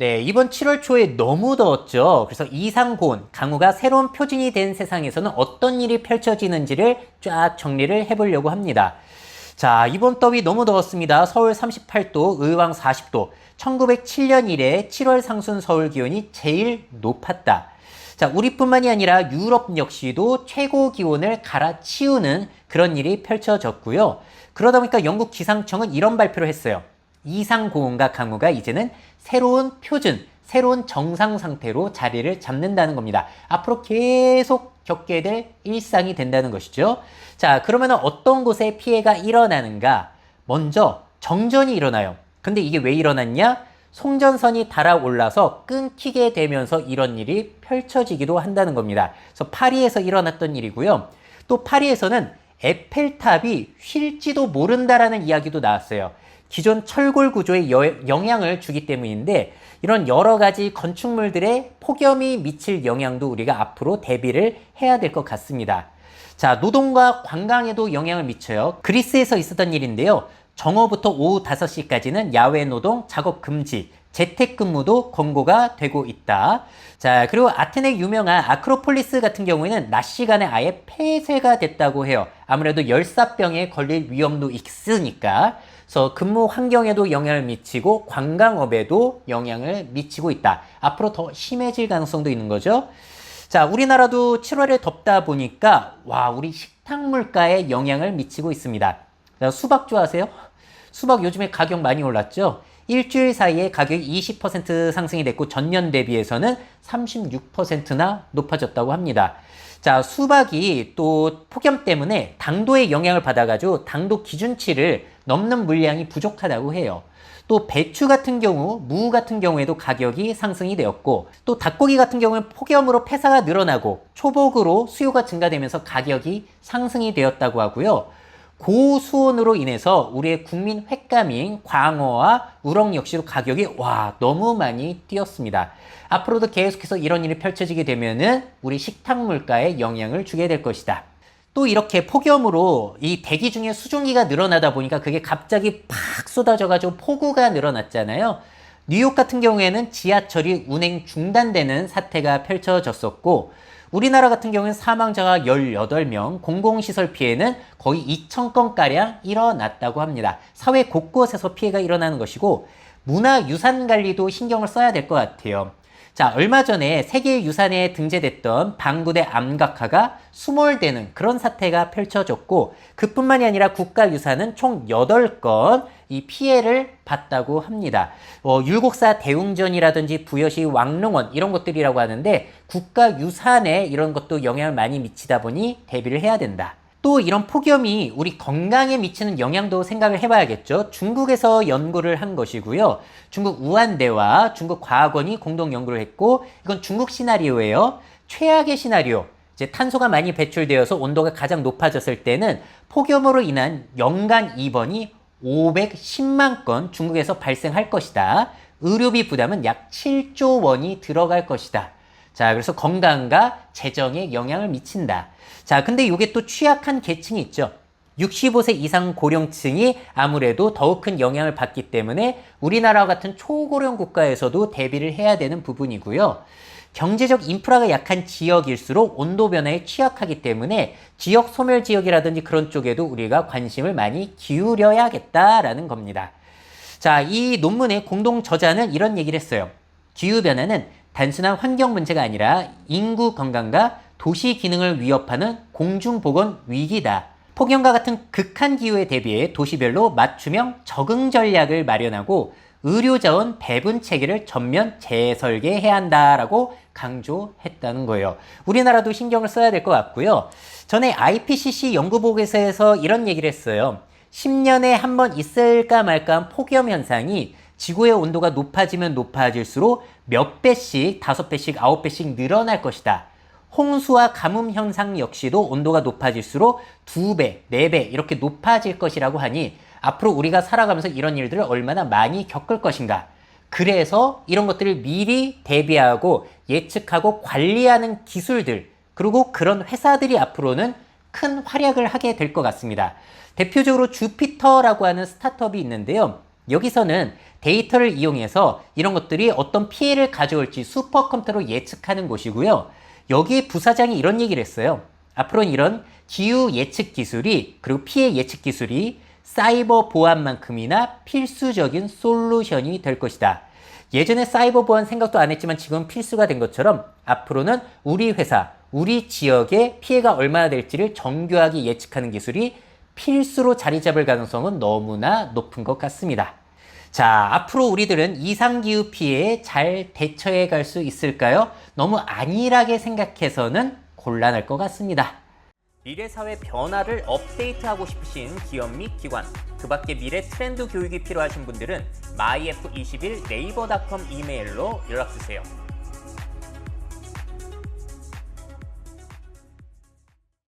네, 이번 7월 초에 너무 더웠죠. 그래서 이상고온, 강우가 새로운 표준이 된 세상에서는 어떤 일이 펼쳐지는지를 쫙 정리를 해보려고 합니다. 자, 이번 더위 너무 더웠습니다. 서울 38도, 의왕 40도. 1907년 이래 7월 상순 서울 기온이 제일 높았다. 자, 우리뿐만이 아니라 유럽 역시도 최고 기온을 갈아치우는 그런 일이 펼쳐졌고요. 그러다 보니까 영국 기상청은 이런 발표를 했어요. 이상 고온과 강우가 이제는 새로운 표준, 새로운 정상 상태로 자리를 잡는다는 겁니다. 앞으로 계속 겪게 될 일상이 된다는 것이죠. 자, 그러면 어떤 곳에 피해가 일어나는가? 먼저 정전이 일어나요. 근데 이게 왜 일어났냐? 송전선이 달아올라서 끊기게 되면서 이런 일이 펼쳐지기도 한다는 겁니다. 그래서 파리에서 일어났던 일이고요. 또 파리에서는 에펠탑이 휠지도 모른다라는 이야기도 나왔어요. 기존 철골 구조에 여, 영향을 주기 때문인데 이런 여러 가지 건축물들의 폭염이 미칠 영향도 우리가 앞으로 대비를 해야 될 것 같습니다. 자, 노동과 관광에도 영향을 미쳐요. 그리스에서 있었던 일인데요. 정오부터 오후 5시까지는 야외 노동, 작업 금지, 재택근무도 권고가 되고 있다. 자, 그리고 아테네 유명한 아크로폴리스 같은 경우에는 낮 시간에 아예 폐쇄가 됐다고 해요. 아무래도 열사병에 걸릴 위험도 있으니까. 그래서 근무 환경에도 영향을 미치고 관광업에도 영향을 미치고 있다. 앞으로 더 심해질 가능성도 있는 거죠. 자, 우리나라도 7월에 덥다 보니까 와, 우리 식탁 물가에 영향을 미치고 있습니다. 수박 좋아하세요? 수박 요즘에 가격 많이 올랐죠? 일주일 사이에 가격이 20% 상승이 됐고 전년 대비해서는 36%나 높아졌다고 합니다. 자, 수박이 또 폭염 때문에 당도의 영향을 받아가지고 당도 기준치를 넘는 물량이 부족하다고 해요. 또 배추 같은 경우, 무 같은 경우에도 가격이 상승이 되었고, 또 닭고기 같은 경우는 폭염으로 폐사가 늘어나고, 초복으로 수요가 증가되면서 가격이 상승이 되었다고 하고요. 고수온으로 인해서 우리의 국민 횟감인 광어와 우럭 역시도 가격이 와 너무 많이 뛰었습니다. 앞으로도 계속해서 이런 일이 펼쳐지게 되면은 우리 식탁 물가에 영향을 주게 될 것이다. 또 이렇게 폭염으로 이 대기 중에 수증기가 늘어나다 보니까 그게 갑자기 팍 쏟아져가지고 폭우가 늘어났잖아요. 뉴욕 같은 경우에는 지하철이 운행 중단되는 사태가 펼쳐졌었고, 우리나라 같은 경우는 사망자가 18명, 공공시설 피해는 거의 2,000건가량 일어났다고 합니다. 사회 곳곳에서 피해가 일어나는 것이고, 문화유산 관리도 신경을 써야 될 것 같아요. 자, 얼마 전에 세계유산에 등재됐던 방구대 암각화가 수몰되는 그런 사태가 펼쳐졌고, 그뿐만이 아니라 국가유산은 총 8건 이 피해를 봤다고 합니다. 어, 율곡사 대웅전이라든지 부여시 왕릉원 이런 것들이라고 하는데 국가유산에 이런 것도 영향을 많이 미치다 보니 대비를 해야 된다. 또 이런 폭염이 우리 건강에 미치는 영향도 생각을 해봐야겠죠. 중국에서 연구를 한 것이고요. 중국 우한대와 중국 과학원이 공동 연구를 했고 이건 중국 시나리오예요. 최악의 시나리오. 이제 탄소가 많이 배출되어서 온도가 가장 높아졌을 때는 폭염으로 인한 연간 입원이 510만 건 중국에서 발생할 것이다. 의료비 부담은 약 7조 원이 들어갈 것이다. 자, 그래서 건강과 재정에 영향을 미친다. 자, 근데 이게 또 취약한 계층이 있죠. 65세 이상 고령층이 아무래도 더욱 큰 영향을 받기 때문에 우리나라 같은 초고령 국가에서도 대비를 해야 되는 부분이고요. 경제적 인프라가 약한 지역일수록 온도 변화에 취약하기 때문에 지역 소멸 지역이라든지 그런 쪽에도 우리가 관심을 많이 기울여야겠다라는 겁니다. 자, 이 논문의 공동 저자는 이런 얘기를 했어요. 기후 변화는 단순한 환경 문제가 아니라 인구 건강과 도시 기능을 위협하는 공중보건 위기다. 폭염과 같은 극한 기후에 대비해 도시별로 맞춤형 적응 전략을 마련하고 의료자원 배분 체계를 전면 재설계해야 한다라고 강조했다는 거예요. 우리나라도 신경을 써야 될 것 같고요. 전에 IPCC 연구보고서에서 이런 얘기를 했어요. 10년에 한 번 있을까 말까 한 폭염 현상이 지구의 온도가 높아지면 높아질수록 몇 배씩, 다섯 배씩, 아홉 배씩 늘어날 것이다. 홍수와 가뭄 현상 역시도 온도가 높아질수록 두 배, 네 배 이렇게 높아질 것이라고 하니 앞으로 우리가 살아가면서 이런 일들을 얼마나 많이 겪을 것인가. 그래서 이런 것들을 미리 대비하고 예측하고 관리하는 기술들, 그리고 그런 회사들이 앞으로는 큰 활약을 하게 될 것 같습니다. 대표적으로 주피터라고 하는 스타트업이 있는데요. 여기서는 데이터를 이용해서 이런 것들이 어떤 피해를 가져올지 슈퍼컴퓨터로 예측하는 것이고요. 여기 부사장이 이런 얘기를 했어요. 앞으로는 이런 기후 예측 기술이 그리고 피해 예측 기술이 사이버 보안만큼이나 필수적인 솔루션이 될 것이다. 예전에 사이버 보안 생각도 안 했지만 지금 필수가 된 것처럼 앞으로는 우리 회사, 우리 지역에 피해가 얼마나 될지를 정교하게 예측하는 기술이 필수로 자리 잡을 가능성은 너무나 높은 것 같습니다. 자, 앞으로 우리들은 이상기후 피해에 잘 대처해 갈 수 있을까요? 너무 안일하게 생각해서는 곤란할 것 같습니다. 미래 사회 변화를 업데이트하고 싶으신 기업 및 기관, 그 밖에 미래 트렌드 교육이 필요하신 분들은 myf21 네이버닷컴 이메일로 연락 주세요.